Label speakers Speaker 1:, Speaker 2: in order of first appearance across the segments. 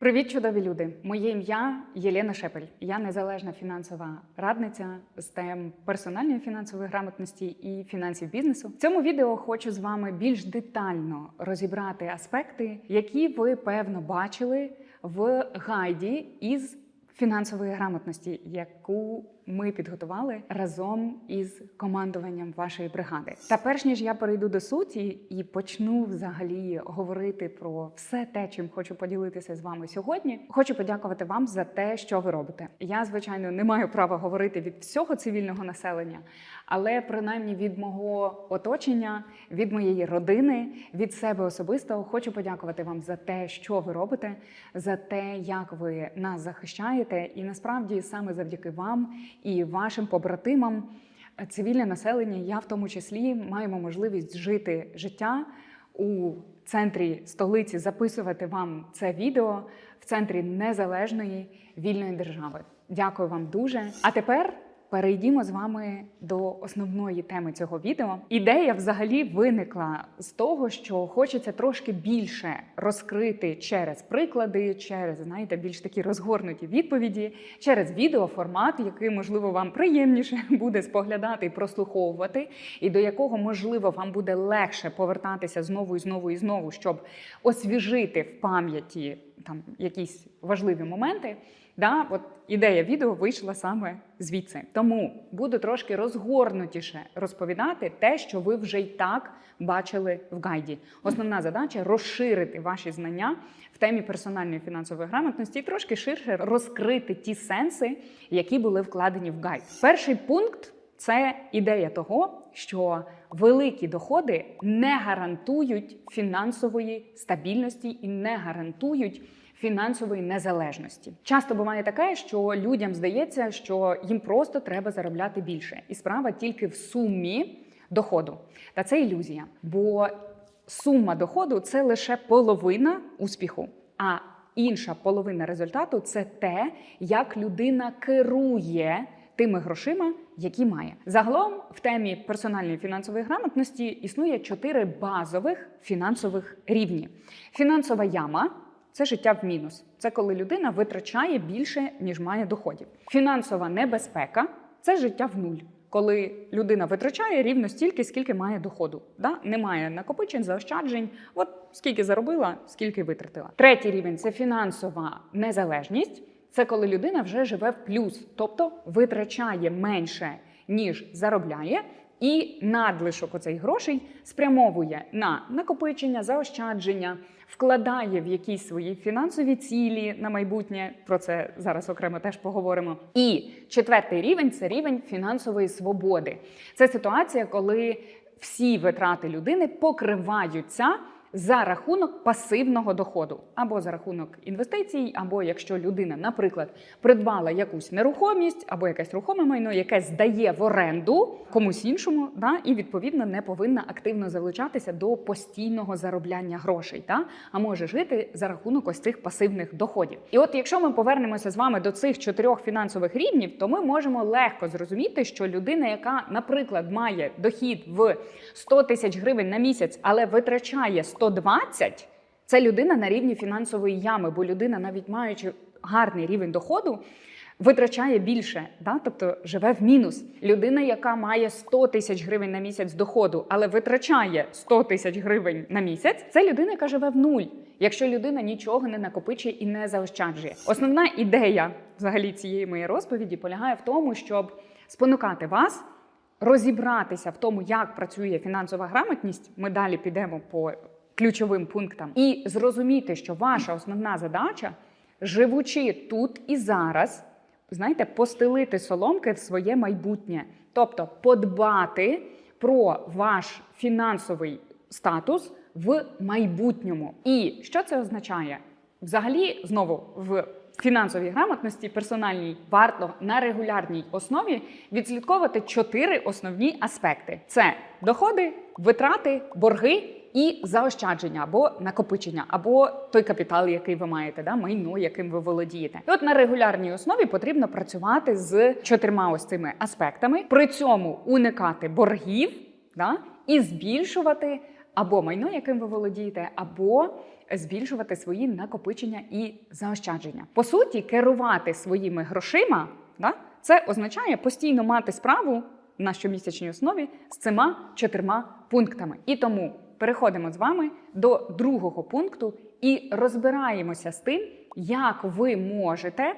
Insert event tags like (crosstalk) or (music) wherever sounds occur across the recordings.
Speaker 1: Привіт, чудові люди! Моє ім'я Єлена Шепель. Я незалежна фінансова радниця з тем персональної фінансової грамотності і фінансів бізнесу. В цьому відео хочу з вами більш детально розібрати аспекти, які ви певно бачили в гайді із фінансової грамотності, яку ми підготували разом із командуванням вашої бригади. Та перш ніж я перейду до суті і почну взагалі говорити про все те, чим хочу поділитися з вами сьогодні, хочу подякувати вам за те, що ви робите. Я, звичайно, не маю права говорити від всього цивільного населення, але принаймні від мого оточення, від моєї родини, від себе особисто хочу подякувати вам за те, що ви робите, за те, як ви нас захищаєте, і насправді саме завдяки вам і вашим побратимам, цивільне населення, я в тому числі маємо можливість жити життя у центрі столиці, записувати вам це відео в центрі незалежної вільної держави. Дякую вам дуже. А тепер. Перейдімо з вами до основної теми цього відео. Ідея взагалі виникла з того, що хочеться трошки більше розкрити через приклади, через знаєте, більш такі розгорнуті відповіді, через відеоформат, який можливо вам приємніше (laughs) буде споглядати і прослуховувати, і до якого можливо вам буде легше повертатися знову і знову і знову, щоб освіжити в пам'яті там якісь важливі моменти. Да, от ідея відео вийшла саме звідси. Тому буду трошки розгорнутіше розповідати те, що ви вже й так бачили в гайді. Основна задача розширити ваші знання в темі персональної фінансової грамотності і трошки ширше розкрити ті сенси, які були вкладені в гайд. Перший пункт це ідея того, що великі доходи не гарантують фінансової стабільності і не гарантують фінансової незалежності. Часто буває таке, що людям здається, що їм просто треба заробляти більше, і справа тільки в сумі доходу. Та це ілюзія, бо сума доходу це лише половина успіху. А інша половина результату це те, як людина керує тими грошима, які має. Загалом в темі персональної фінансової грамотності існує чотири базових фінансових рівні. Фінансова яма. Це життя в мінус. Це коли людина витрачає більше, ніж має доходів. Фінансова небезпека це життя в нуль. Коли людина витрачає рівно стільки, скільки має доходу. Да? Немає накопичень, заощаджень. От скільки заробила, скільки витратила. Третій рівень це фінансова незалежність. Це коли людина вже живе в плюс, тобто витрачає менше, ніж заробляє. І надлишок оцей грошей спрямовує на накопичення, заощадження, вкладає в якісь свої фінансові цілі на майбутнє. Про це зараз окремо теж поговоримо. І четвертий рівень це рівень фінансової свободи. Це ситуація, коли всі витрати людини покриваються. За рахунок пасивного доходу, або за рахунок інвестицій, або якщо людина, наприклад, придбала якусь нерухомість або якесь рухоме майно, яке здає в оренду комусь іншому, да, і відповідно не повинна активно залучатися до постійного заробляння грошей, да, а може жити за рахунок ось цих пасивних доходів. І от якщо ми повернемося з вами до цих чотирьох фінансових рівнів, то ми можемо легко зрозуміти, що людина, яка, наприклад, має дохід в 100 тисяч гривень на місяць, але витрачає 120, це людина на рівні фінансової ями, бо людина, навіть маючи гарний рівень доходу, витрачає більше, да? тобто живе в мінус. Людина, яка має 100 тисяч гривень на місяць доходу, але витрачає 100 тисяч гривень на місяць, це людина, яка живе в нуль, якщо людина нічого не накопичує і не заощаджує. Основна ідея взагалі цієї моєї розповіді полягає в тому, щоб спонукати вас. Розібратися в тому, як працює фінансова грамотність, ми далі підемо по ключовим пунктам, і зрозуміти, що ваша основна задача, живучи тут і зараз, знаєте, постелити соломки в своє майбутнє, тобто подбати про ваш фінансовий статус в майбутньому. І що це означає? Взагалі, знову в фінансовій грамотності персональній варто на регулярній основі відслідковувати чотири основні аспекти: це доходи, витрати, борги. І заощадження або накопичення, або той капітал, який ви маєте, да, майно, яким ви володієте. І от на регулярній основі потрібно працювати з чотирма ось цими аспектами, при цьому уникати боргів да, і збільшувати або майно, яким ви володієте, або збільшувати свої накопичення і заощадження. По суті, керувати своїми грошима да, це означає постійно мати справу на щомісячній основі з цими чотирма пунктами. І тому переходимо з вами до другого пункту і розбираємося з тим, як ви можете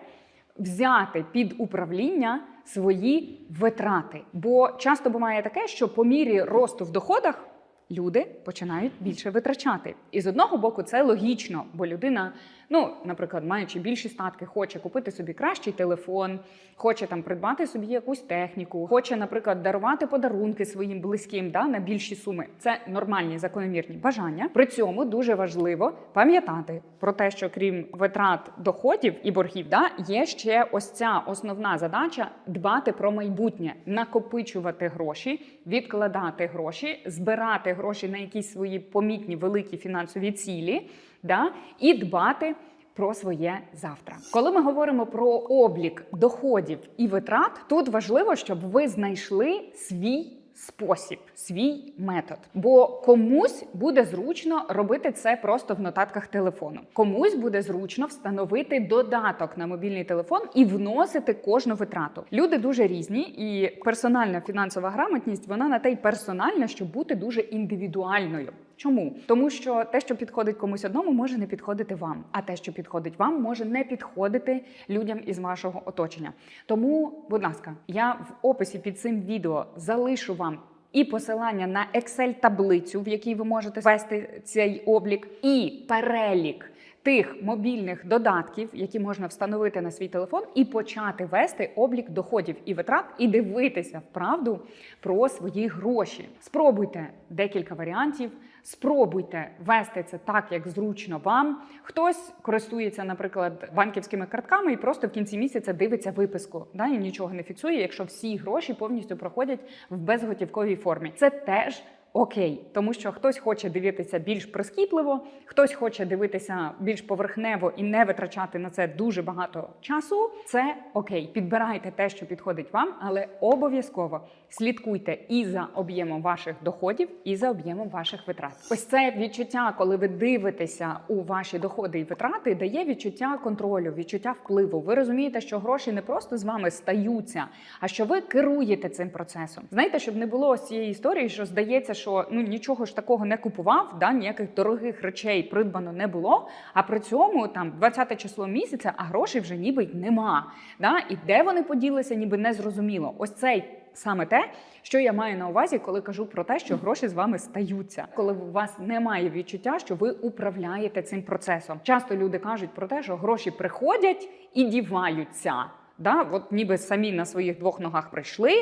Speaker 1: взяти під управління свої витрати. Бо часто буває таке, що по мірі росту в доходах люди починають більше витрачати. І з одного боку, це логічно, бо людина, ну, наприклад, маючи більші статки, хоче купити собі кращий телефон, хоче там придбати собі якусь техніку, хоче, наприклад, дарувати подарунки своїм близьким да, на більші суми. Це нормальні закономірні бажання. При цьому дуже важливо пам'ятати про те, що крім витрат доходів і боргів, да, є ще ось ця основна задача дбати про майбутнє, накопичувати гроші, відкладати гроші, збирати гроші на якісь свої помітні великі фінансові цілі, да, і дбати. Про своє завтра, коли ми говоримо про облік доходів і витрат, тут важливо, щоб ви знайшли свій спосіб, свій метод. Бо комусь буде зручно робити це просто в нотатках телефону. Комусь буде зручно встановити додаток на мобільний телефон і вносити кожну витрату. Люди дуже різні, і персональна фінансова грамотність вона на те й персональна, щоб бути дуже індивідуальною. Чому? Тому що те, що підходить комусь одному, може не підходити вам, а те, що підходить вам, може не підходити людям із вашого оточення. Тому, будь ласка, я в описі під цим відео залишу вам. І посилання на Excel-таблицю, в якій ви можете ввести цей облік, і перелік тих мобільних додатків, які можна встановити на свій телефон, і почати вести облік доходів і витрат, і дивитися вправду про свої гроші. Спробуйте декілька варіантів. Спробуйте вести це так, як зручно вам. Хтось користується, наприклад, банківськими картками і просто в кінці місяця дивиться виписку, да, і нічого не фіксує, якщо всі гроші повністю проходять в безготівковій формі. Це теж. Окей, тому що хтось хоче дивитися більш прискіпливо, хтось хоче дивитися більш поверхнево і не витрачати на це дуже багато часу. Це окей, підбирайте те, що підходить вам, але обов'язково слідкуйте і за об'ємом ваших доходів, і за об'ємом ваших витрат. Ось це відчуття, коли ви дивитеся у ваші доходи і витрати, дає відчуття контролю, відчуття впливу. Ви розумієте, що гроші не просто з вами стаються, а що ви керуєте цим процесом. Знаєте, щоб не було ось цієї історії, що здається, що ну нічого ж такого не купував, да ніяких дорогих речей придбано не було. А при цьому там 20 число місяця, а грошей вже ніби й нема. Да? І де вони поділися, ніби не зрозуміло. Ось цей саме те, що я маю на увазі, коли кажу про те, що гроші з вами стаються, коли у вас немає відчуття, що ви управляєте цим процесом. Часто люди кажуть про те, що гроші приходять і діваються. Да? От ніби самі на своїх двох ногах прийшли.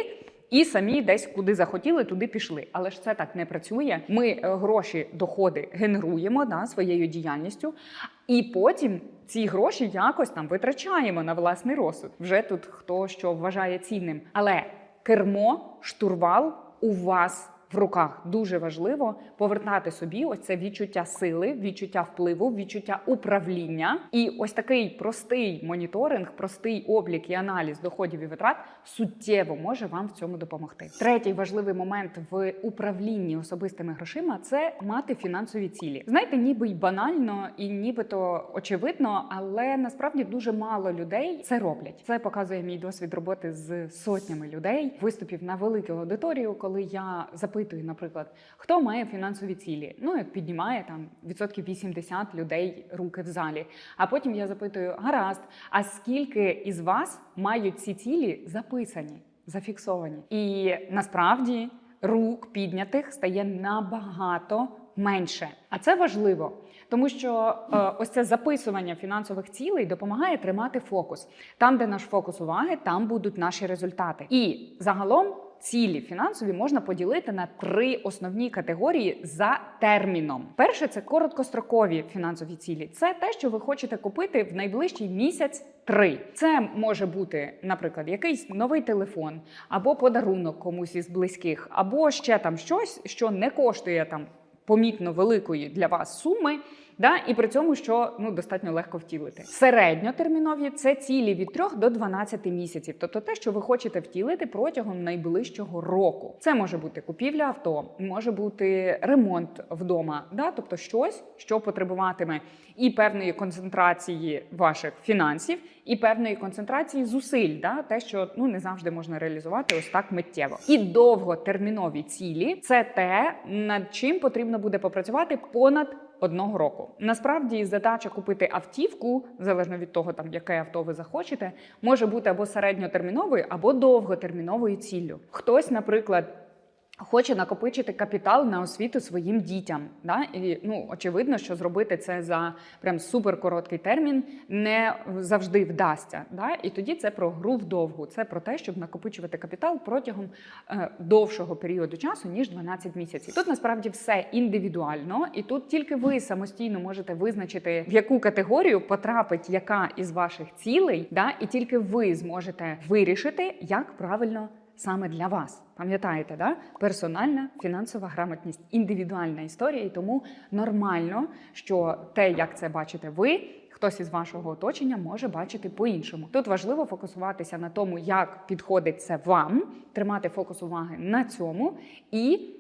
Speaker 1: І самі десь куди захотіли, туди пішли. Але ж це так не працює. Ми е, гроші, доходи генеруємо да, своєю діяльністю, і потім ці гроші якось там витрачаємо на власний розсуд. Вже тут хто що вважає цінним. Але кермо, штурвал у вас. В руках дуже важливо повертати собі ось це відчуття сили, відчуття впливу, відчуття управління. І ось такий простий моніторинг, простий облік і аналіз доходів і витрат суттєво може вам в цьому допомогти. Третій важливий момент в управлінні особистими грошима це мати фінансові цілі. Знаєте, ніби й банально і нібито очевидно, але насправді дуже мало людей це роблять. Це показує мій досвід роботи з сотнями людей, виступів на велику аудиторію, коли я запитую, наприклад, хто має фінансові цілі. Ну як піднімає там відсотків 80 людей руки в залі. А потім я запитую: гаразд, а скільки із вас мають ці цілі записані, зафіксовані? І насправді рук піднятих стає набагато менше. А це важливо, тому що е, ось це записування фінансових цілей допомагає тримати фокус. Там, де наш фокус уваги, там будуть наші результати. І загалом. Цілі фінансові можна поділити на три основні категорії за терміном. Перше це короткострокові фінансові цілі. Це те, що ви хочете купити в найближчий місяць. Три це може бути, наприклад, якийсь новий телефон, або подарунок комусь із близьких, або ще там щось, що не коштує там помітно великої для вас суми. Да? І при цьому, що ну достатньо легко втілити. Середньотермінові це цілі від 3 до 12 місяців, тобто те, що ви хочете втілити протягом найближчого року. Це може бути купівля авто, може бути ремонт вдома, да? тобто щось, що потребуватиме і певної концентрації ваших фінансів, і певної концентрації зусиль, да? те, що ну не завжди можна реалізувати ось так миттєво. І довготермінові цілі це те, над чим потрібно буде попрацювати понад одного року. Насправді задача купити автівку, залежно від того, там яке авто ви захочете, може бути або середньотерміновою, або довготерміновою ціллю. Хтось, наприклад. Хоче накопичити капітал на освіту своїм дітям, да і ну очевидно, що зробити це за прям суперкороткий термін не завжди вдасться. Да? І тоді це про гру вдовгу. Це про те, щоб накопичувати капітал протягом е, довшого періоду часу ніж 12 місяців. Тут насправді все індивідуально, і тут тільки ви самостійно можете визначити, в яку категорію потрапить яка із ваших цілей, да, і тільки ви зможете вирішити, як правильно саме для вас. Пам'ятаєте, да? персональна фінансова грамотність, індивідуальна історія, і тому нормально, що те, як це бачите ви, хтось із вашого оточення може бачити по-іншому. Тут важливо фокусуватися на тому, як підходить це вам, тримати фокус уваги на цьому і.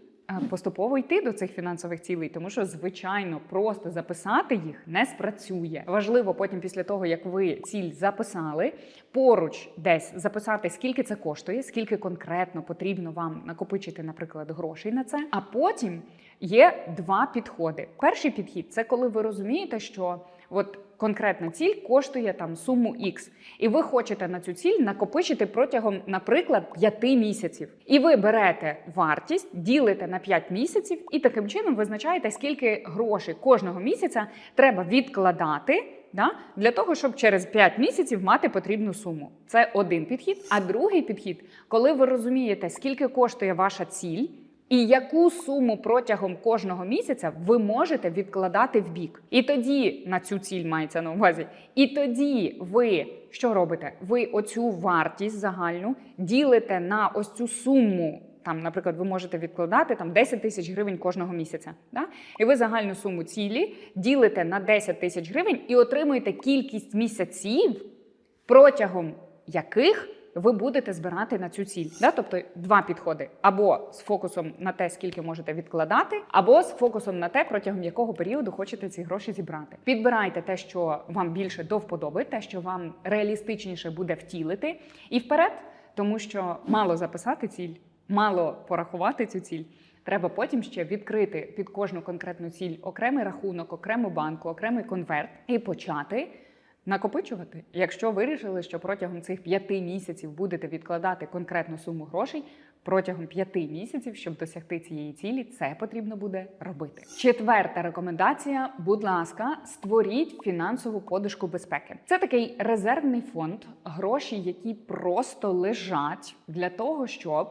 Speaker 1: Поступово йти до цих фінансових цілей, тому що звичайно просто записати їх не спрацює. Важливо потім, після того як ви ціль записали, поруч десь записати, скільки це коштує, скільки конкретно потрібно вам накопичити, наприклад, грошей на це. А потім є два підходи. Перший підхід це коли ви розумієте, що от конкретна ціль коштує там суму X, і ви хочете на цю ціль накопичити протягом, наприклад, 5 місяців. І ви берете вартість, ділите на 5 місяців, і таким чином визначаєте, скільки грошей кожного місяця треба відкладати. Да? Для того, щоб через 5 місяців мати потрібну суму. Це один підхід. А другий підхід, коли ви розумієте, скільки коштує ваша ціль, і яку суму протягом кожного місяця ви можете відкладати в бік. І тоді на цю ціль мається на увазі. І тоді ви що робите? Ви оцю вартість загальну ділите на ось цю суму. Там, наприклад, ви можете відкладати там 10 тисяч гривень кожного місяця. Да? І ви загальну суму цілі ділите на 10 тисяч гривень і отримуєте кількість місяців, протягом яких ви будете збирати на цю ціль. Да? Тобто два підходи: або з фокусом на те, скільки можете відкладати, або з фокусом на те, протягом якого періоду хочете ці гроші зібрати. Підбирайте те, що вам більше до вподоби, те, що вам реалістичніше буде втілити, і вперед, тому що мало записати ціль, мало порахувати цю ціль. Треба потім ще відкрити під кожну конкретну ціль окремий рахунок, окрему банку, окремий конверт і почати накопичувати. Якщо вирішили, що протягом цих п'яти місяців будете відкладати конкретну суму грошей, протягом п'яти місяців, щоб досягти цієї цілі, це потрібно буде робити. Четверта рекомендація: будь ласка, створіть фінансову подушку безпеки. Це такий резервний фонд, гроші, які просто лежать для того, щоб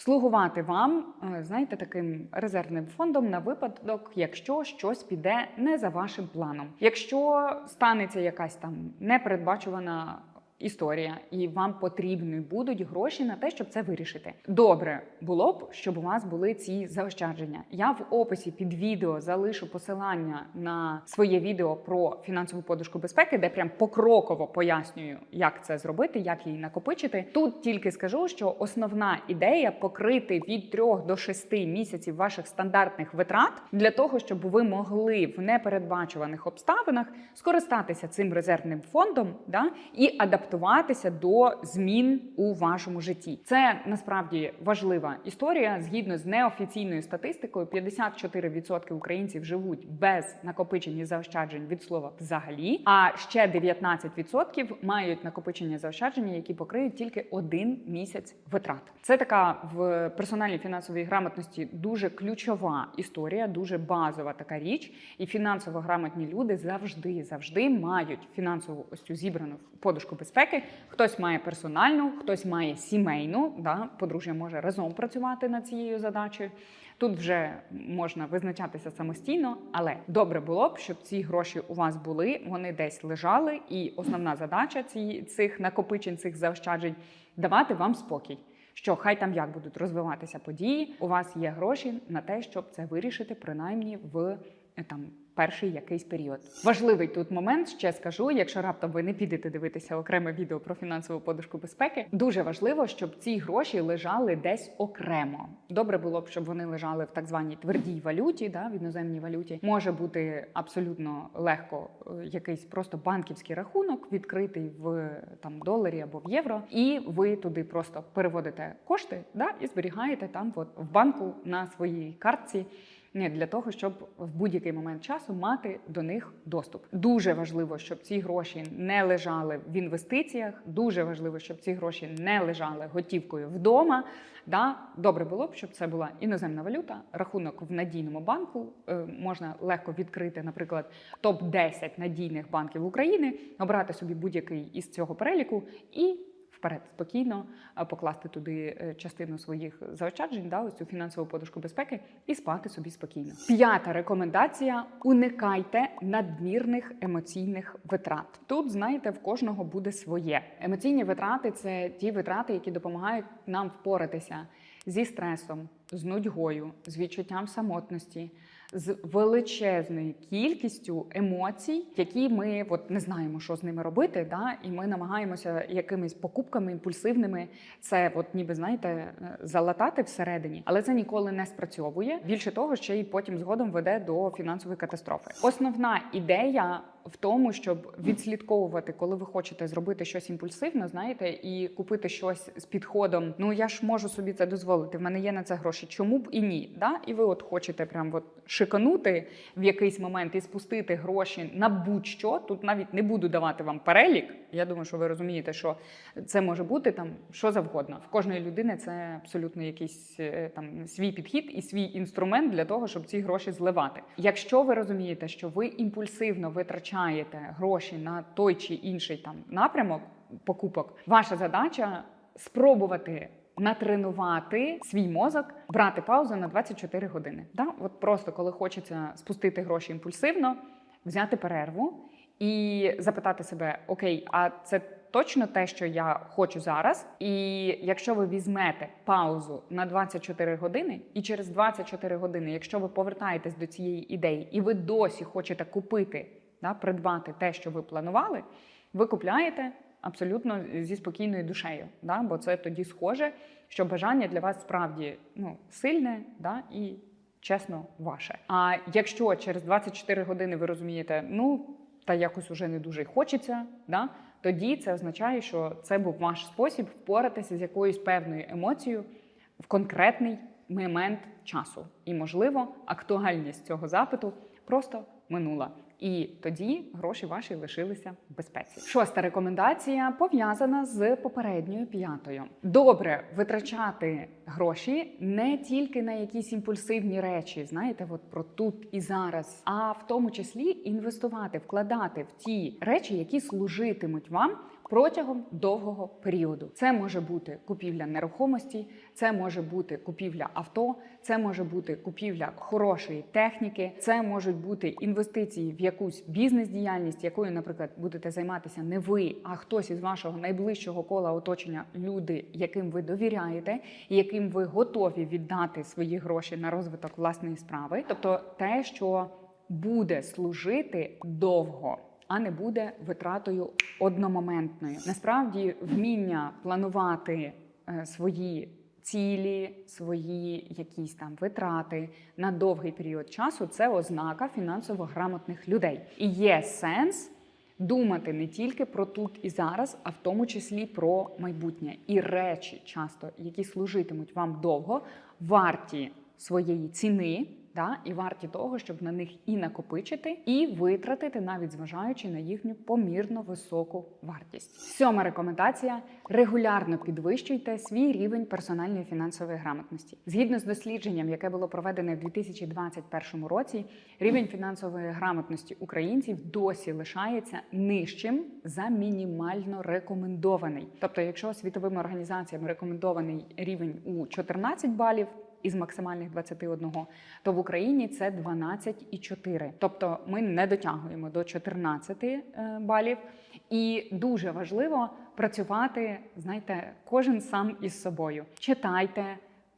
Speaker 1: слугувати вам, е, знаєте, таким резервним фондом на випадок, якщо щось піде не за вашим планом. Якщо станеться якась там непередбачувана історія, і вам потрібні будуть гроші на те, щоб це вирішити. Добре було б, щоб у вас були ці заощадження. Я в описі під відео залишу посилання на своє відео про фінансову подушку безпеки, де прям покроково пояснюю, як це зробити, як її накопичити. Тут тільки скажу, що основна ідея покрити від 3 до 6 місяців ваших стандартних витрат для того, щоб ви могли в непередбачуваних обставинах скористатися цим резервним фондом да, і адаптуватися до змін у вашому житті. Це насправді важлива історія. Згідно з неофіційною статистикою, 54% українців живуть без накопичення заощаджень від слова взагалі. А ще 19% мають накопичення заощадження, які покриють тільки один місяць витрат. Це така в персональній фінансовій грамотності дуже ключова історія, дуже базова така річ. І фінансово грамотні люди завжди завжди мають фінансову ось цю зібрану подушку безпеки. Хтось має персональну, хтось має сімейну. Да? Подружжя може разом працювати над цією задачею. Тут вже можна визначатися самостійно, але добре було б, щоб ці гроші у вас були, вони десь лежали, і основна задача ці, цих накопичень, цих заощаджень давати вам спокій. Що хай там як будуть розвиватися події, у вас є гроші на те, щоб це вирішити, принаймні в е, там перший якийсь період. Важливий тут момент, ще скажу, якщо раптом ви не підете дивитися окреме відео про фінансову подушку безпеки, дуже важливо, щоб ці гроші лежали десь окремо. Добре було б, щоб вони лежали в так званій твердій валюті, да, в іноземній валюті. Може бути абсолютно легко е, якийсь просто банківський рахунок, відкритий в там доларі або в євро, і ви туди просто переводите кошти да, і зберігаєте там от, в банку на своїй картці. Для того, щоб в будь-який момент часу мати до них доступ. Дуже важливо, щоб ці гроші не лежали в інвестиціях. Дуже важливо, щоб ці гроші не лежали готівкою вдома. Да, добре було б, щоб це була іноземна валюта, рахунок в надійному банку. Е, можна легко відкрити, наприклад, топ 10 надійних банків України, обрати собі будь-який із цього переліку і вперед спокійно покласти туди е, частину своїх заощаджень, да, ось цю фінансову подушку безпеки, і спати собі спокійно. П'ята рекомендація: уникайте надмірних емоційних витрат. Тут знаєте, в кожного буде своє. Емоційні витрати це ті витрати, які допомагають нам впоратися зі стресом, з нудьгою, з відчуттям самотності. З величезною кількістю емоцій, які ми от не знаємо, що з ними робити, да? і ми намагаємося якимись покупками імпульсивними це, от ніби знаєте, е, залатати всередині, але це ніколи не спрацьовує. Більше того, ще й потім згодом веде до фінансової катастрофи. Основна ідея в тому, щоб відслідковувати, коли ви хочете зробити щось імпульсивно, знаєте, і купити щось з підходом. Ну я ж можу собі це дозволити. В мене є на це гроші. Чому б і ні? Да? І ви от хочете прям от шиканути в якийсь момент і спустити гроші на будь-що. Тут навіть не буду давати вам перелік. Я думаю, що ви розумієте, що це може бути там що завгодно. В кожної людини це абсолютно якийсь е, там свій підхід і свій інструмент для того, щоб ці гроші зливати. Якщо ви розумієте, що ви імпульсивно витрачаєте гроші на той чи інший там напрямок покупок, ваша задача спробувати. Натренувати свій мозок, брати паузу на 24 години. Да? От просто коли хочеться спустити гроші імпульсивно, взяти перерву і запитати себе: Окей, а це точно те, що я хочу зараз? І якщо ви візьмете паузу на 24 години, і через 24 години, якщо ви повертаєтесь до цієї ідеї, і ви досі хочете купити, да, придбати те, що ви планували, ви купляєте. Абсолютно зі спокійною душею, да? бо це тоді схоже, що бажання для вас справді ну, сильне да? і чесно ваше. А якщо через 24 години ви розумієте, ну та якось уже не дуже хочеться, да? тоді це означає, що це був ваш спосіб впоратися з якоюсь певною емоцією в конкретний момент часу. І, можливо, актуальність цього запиту просто минула. І тоді гроші ваші лишилися в безпеці. Шоста рекомендація пов'язана з попередньою п'ятою. Добре витрачати гроші не тільки на якісь імпульсивні речі, знаєте, от про тут і зараз, а в тому числі інвестувати, вкладати в ті речі, які служитимуть вам. Протягом довгого періоду. Це може бути купівля нерухомості, це може бути купівля авто, це може бути купівля хорошої техніки, це можуть бути інвестиції в якусь бізнес-діяльність, якою, наприклад, будете займатися не ви, а хтось із вашого найближчого кола оточення, люди, яким ви довіряєте, і яким ви готові віддати свої гроші на розвиток власної справи, тобто те, що буде служити довго а не буде витратою одномоментною. Насправді, вміння планувати е, свої цілі, свої якісь там витрати на довгий період часу це ознака фінансово грамотних людей. І є сенс. Думати не тільки про тут і зараз, а в тому числі про майбутнє і речі, часто які служитимуть вам довго, варті своєї ціни да, і варті того, щоб на них і накопичити, і витратити, навіть зважаючи на їхню помірно високу вартість. Сьома рекомендація: регулярно підвищуйте свій рівень персональної фінансової грамотності. Згідно з дослідженням, яке було проведене в 2021 році, рівень фінансової грамотності українців досі лишається нижчим за мінімально рекомендований. Тобто, якщо світовими організаціями рекомендований рівень у 14 балів із максимальних 21, то в Україні це 12,4. Тобто ми не дотягуємо до 14 е, балів. І дуже важливо працювати, знаєте, кожен сам із собою. Читайте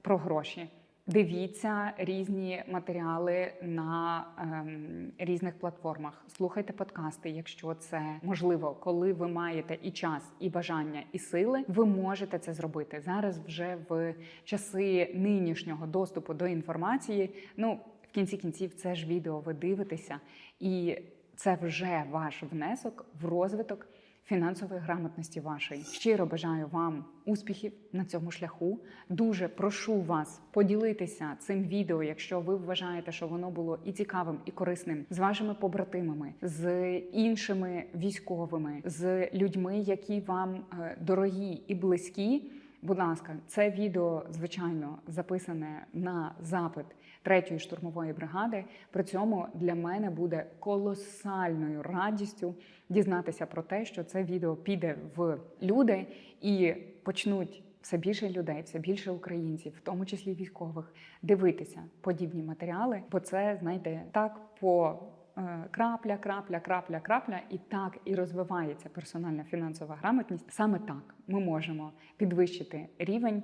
Speaker 1: про гроші. Дивіться різні матеріали на ем, різних платформах. Слухайте подкасти, якщо це можливо, коли ви маєте і час, і бажання, і сили, ви можете це зробити зараз. Вже в часи нинішнього доступу до інформації. Ну в кінці кінців, це ж відео ви дивитеся, і це вже ваш внесок в розвиток фінансової грамотності вашої. Щиро бажаю вам успіхів на цьому шляху. Дуже прошу вас поділитися цим відео, якщо ви вважаєте, що воно було і цікавим, і корисним з вашими побратимами, з іншими військовими, з людьми, які вам е, дорогі і близькі. Будь ласка, це відео звичайно записане на запит третьої штурмової бригади. При цьому для мене буде колосальною радістю дізнатися про те, що це відео піде в люди і почнуть все більше людей, все більше українців, в тому числі військових, дивитися подібні матеріали, бо це знаєте так по. Е, Крапля, крапля, крапля, крапля, і так і розвивається персональна фінансова грамотність. Саме так ми можемо підвищити рівень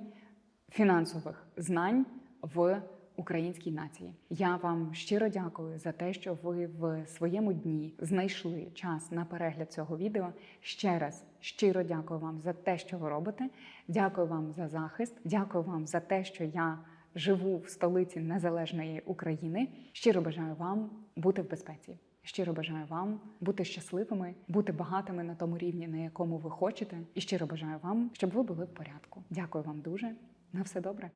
Speaker 1: фінансових знань в українській нації. Я вам щиро дякую за те, що ви в своєму дні знайшли час на перегляд цього відео. Ще раз щиро дякую вам за те, що ви робите. Дякую вам за захист. Дякую вам за те, що я живу в столиці незалежної України. Щиро бажаю вам бути в безпеці. Щиро бажаю вам бути щасливими, бути багатими на тому рівні, на якому ви хочете. І щиро бажаю вам, щоб ви були в порядку. Дякую вам дуже. На все добре.